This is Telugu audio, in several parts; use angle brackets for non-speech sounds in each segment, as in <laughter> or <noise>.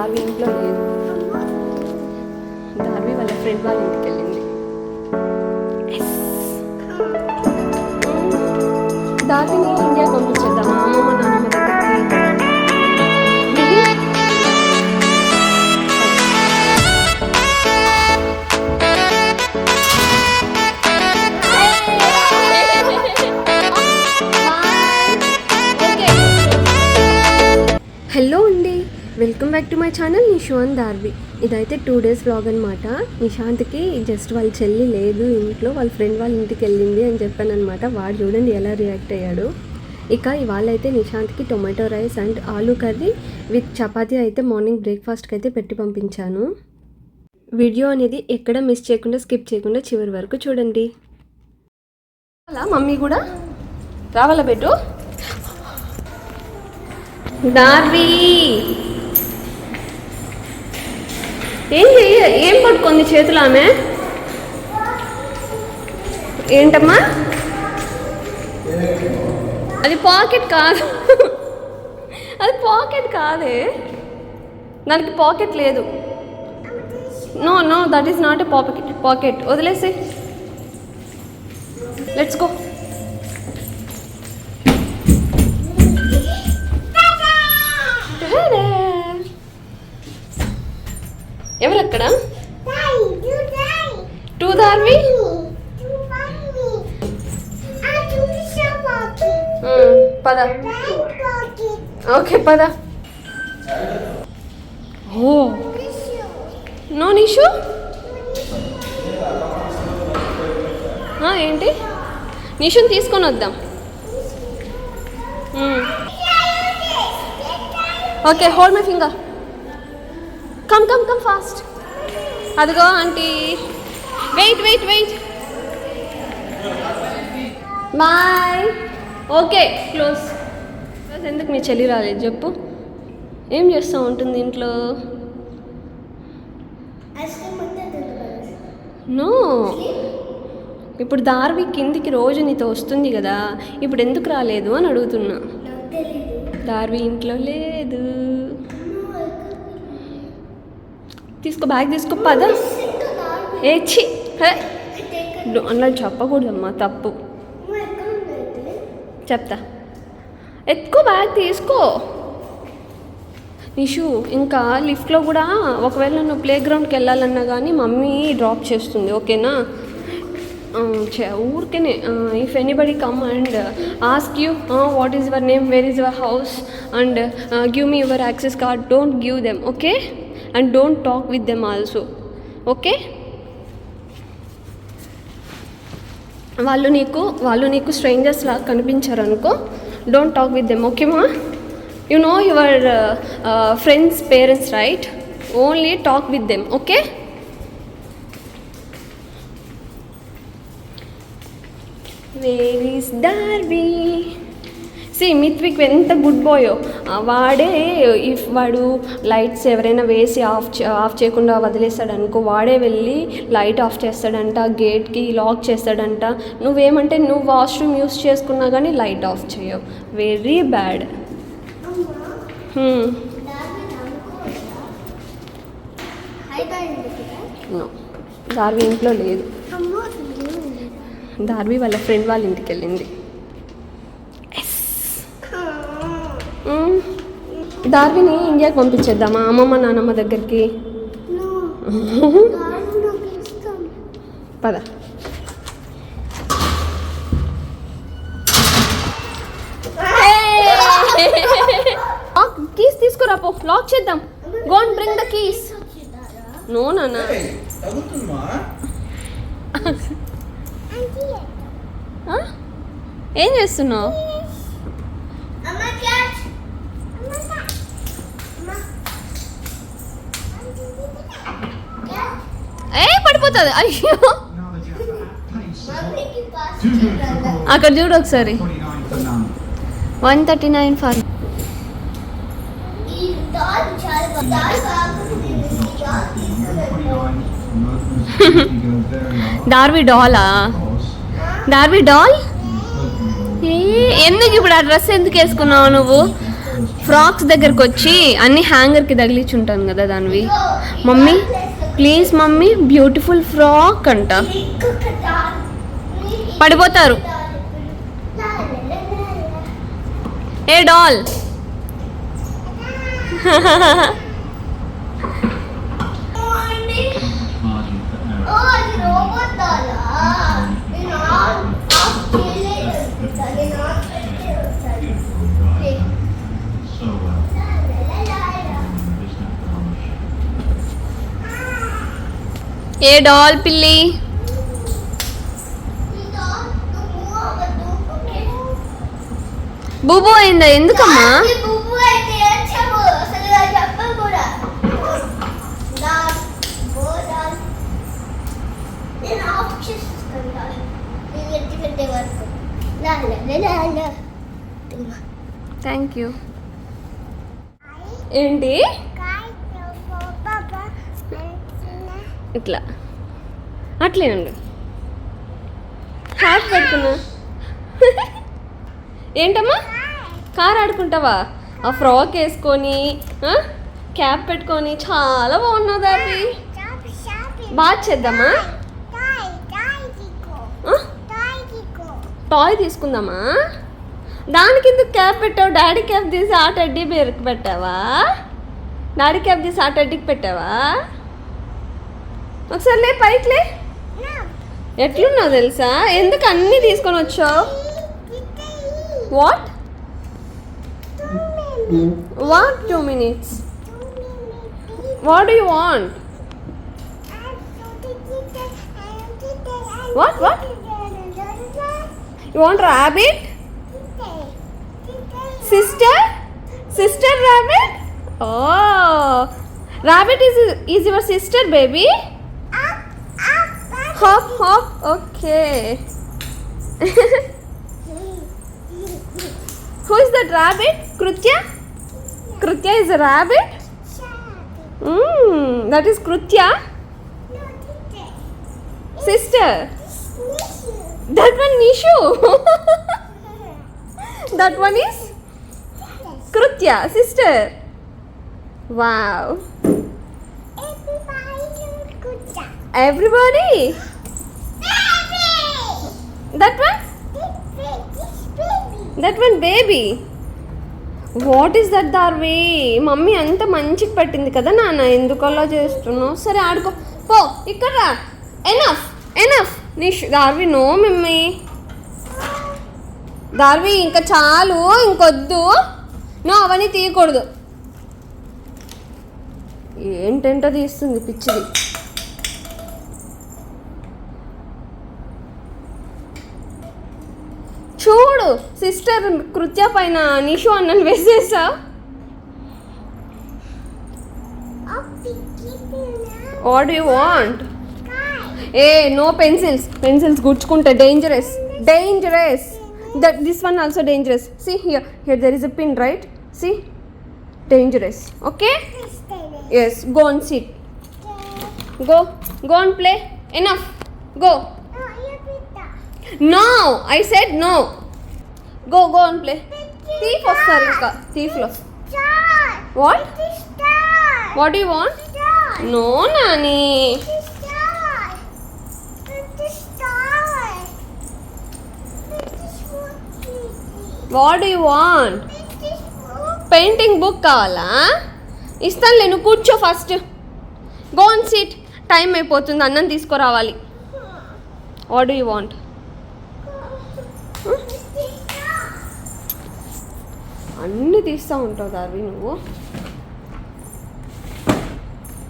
దార్వి ఇంట్లో లేదు దార్వి వాళ్ళ ఫ్రెండ్ వాళ్ళ ఇంటికి వెళ్ళింది Yes. దార్విని India పంపించేద్దామా welcome back to my channel Nishant Darvi ఇదైతే టూ డేస్ వ్లాగ్ అనమాట నిశాంత్కి జస్ట్ వాళ్ళ చెల్లి లేదు ఇంట్లో వాళ్ళ ఫ్రెండ్ వాళ్ళ ఇంటికి వెళ్ళింది అని చెప్పాను అనమాట వాడు చూడండి ఎలా రియాక్ట్ అయ్యాడు. ఇక ఇవాళ అయితే నిశాంత్కి tomato rice and aloo curry with chapati అయితే మార్నింగ్ బ్రేక్ఫాస్ట్కి అయితే పెట్టి పంపించాను. వీడియో అనేది ఎక్కడ మిస్ చేయకుండా స్కిప్ చేయకుండా చివరి వరకు చూడండి. అలా మమ్మీ కూడా? రావాలా బెట్టు? దార్వి ఏం చెయ్య? ఏం పట్టుకుంది చేతులు ఆమె? ఏంటమ్మా? అది పాకెట్ కాదు. అది పాకెట్ కాదే. దానికి పాకెట్ లేదు. No no that is not a pocket pocket. వదిలేసి లెట్స్ గో. ఎవరు అక్కడ టూ దార్వి ఉమ్, పద. ఓకే పద. ఓ. నో నిషు? ఏంటి? నిషుని తీసుకొని వద్దాం. Okay hold my finger come come come fast అదిగో aunty. Wait wait wait bye okay close close ఎందుకు మీ చెల్లి రాలేదు? చెప్పు. ఏం చేస్తూ ఉంటుంది ఇంట్లో? నో ఇప్పుడు దార్వి కిందికి రోజు నీతో వస్తుంది కదా. ఇప్పుడు ఎందుకు రాలేదు అని అడుగుతున్నా. దార్వి ఇంట్లో లేదు. తీసుకో బ్యాగ్ తీసుకో పద. ఏచి అలా చెప్పకూడదమ్మా తప్పు. చెప్తా. ఎత్తుకో బ్యాగ్ తీసుకో. నిషు ఇంకా లిఫ్ట్లో కూడా ఒకవేళ నువ్వు ప్లే గ్రౌండ్కి వెళ్ళాలన్నా కానీ మమ్మీ డ్రాప్ చేస్తుంది ఓకేనా? ఊరికేనే if anybody come and ask you what is your name where is your house and give me your access card don't give them okay and don't talk with them also okay వాళ్ళు నీకు వాళ్ళు నీకు స్ట్రేంజర్స్ లాగా కనిపించారు అనుకో don't talk with them ఓకేమా you know your friends parents right only talk with them okay where is Darvi see Mithvik ఎంత గుడ్ బాయో వాడే ఇఫ్ వాడు లైట్స్ ఎవరైనా వేసి ఆఫ్ ఆఫ్ చేయకుండా వదిలేస్తాడు అనుకో వాడే వెళ్ళి లైట్ ఆఫ్ చేస్తాడంట గేట్కి లాక్ చేస్తాడంట. నువ్వేమంటే నువ్వు వాష్రూమ్ యూస్ చేసుకున్నా కానీ లైట్ ఆఫ్ చేయవు. వెరీ బ్యాడ్ దార్వి ఇంట్లో లేదు. దార్వి వాళ్ళ ఫ్రెండ్ వాళ్ళ ఇంటికి వెళ్ళింది. దార్విని ఇండియాకి పంపించేద్దామా? అమ్మమ్మ నాన్నమ్మ దగ్గరికి? పద. కీస్ తీసుకురా పో. లాక్ చేద్దాం. Go and bring the keys no నాన్న ఆ? <laughs> ఏం చేస్తున్నావు? ఏ పడిపోతుంది. అయ్యో. అక్కడ చూడు ఒకసారి. One thirty nine for Darvi డాలా? Darvi doll ఏ ఎందుకు ఇప్పుడు ఆ డ్రెస్ ఎందుకు వేసుకున్నావు నువ్వు? ఫ్రాక్స్ దగ్గరకు వచ్చి అన్ని హ్యాంగర్కి తగిలించి ఉంటాను కదా దానివి. Mummy please mummy beautiful frock అంట. పడిపోతారు. ఏ డాల్ <laughs> Margin for error. ఓ అది రోబోట్ డాలా నేను ఆఫ్ ఆఫ్ చేయలేదు నేను ఆఫ్ చేయలేదు Beautiful drive. So well. There's no polish. ఏ డాల్ పిల్లి? బూబు అయిందా? ఎందుకమ్మా? బుబ్బు అయితే ఏడ్చాము అసలు అది చెప్పను కూడా డాల్ ఓ డాల్ నేను ఆఫ్ చేస్తాను డాల్ నేను ఎత్తి పెట్టే వరకు లా లా లా లా లా థ్యాంక్ యూ ఏంటి ఇట్లా. అట్లే ఉండు పెట్టుకున్నా. ఏంటమ్మా? కార్ ఆడుకుంటావా? ఆ ఫ్రాక్ వేసుకొని క్యాప్ పెట్టుకొని చాలా బాగున్నావు దాది బాగా చేద్దామా? టాయ్ తీసుకుందామా? దానికి ఎందుకు క్యాప్ పెట్టావు? డాడీ క్యాప్ తీసి ఆ టెడ్డీ బేర్కి పెట్టావా? డాడీ క్యాప్ తీసి ఆ టెడ్డీకి పెట్టావా? ఒకసారి లే పైకి లే. ఎట్లున్నావు తెలుసా? ఎందుకు అన్నీ తీసుకొని వచ్చావు? What what two minutes what do you want what what you want rabbit sister sister rabbit oh rabbit is is your sister baby hop, hop. Okay. <laughs> Who is that rabbit? Krutya? Krutya is a rabbit? Mm, that is Krutya? Sister? That one Nishu. <laughs> that one is? Krutya, sister. Wow. Wow everybody that one that one baby what is that Darvi mummy అంత మంచికి పట్టింది కదా నాన్న ఎందుకు అలా చేస్తున్నావు? సరే ఆడుకో. పో ఇక్కడ రా. ఎనఫ్ ఎనఫ్ నిష్ దార్వి నో మమ్మీ దార్వి ఇంకా చాలు ఇంకొద్దు. నో అవన్నీ తీయకూడదు. ఏంటంటో తీస్తుంది పిచ్చిది చూడు సిస్టర్ కృత్య పైన నిషు అన్నని వేసేసా? What you want A no pencils pencils గుచ్చుకుంటే dangerous dangerous that this one also dangerous see here here there is a pin right see dangerous okay yes go and sit go go and play enough go no I said no go go and play thief వస్తారు ఇంకా. థీఫ్లో what what you want no Nani what you want painting book కావాలా? ఇస్తానులే నువ్వు కూర్చో first go and seat time అయిపోతుంది అన్నం తీసుకురావాలి. వాట్ యూ వాంట్ అన్నీ తీస్తూ ఉంటావు దార్వి నువ్వు.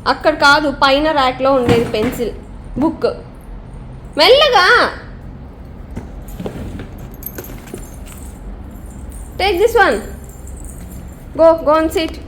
అక్కడ కాదు పైన ర్యాక్లో ఉండేది పెన్సిల్ బుక్. మెల్లగా! Take this one go go and seat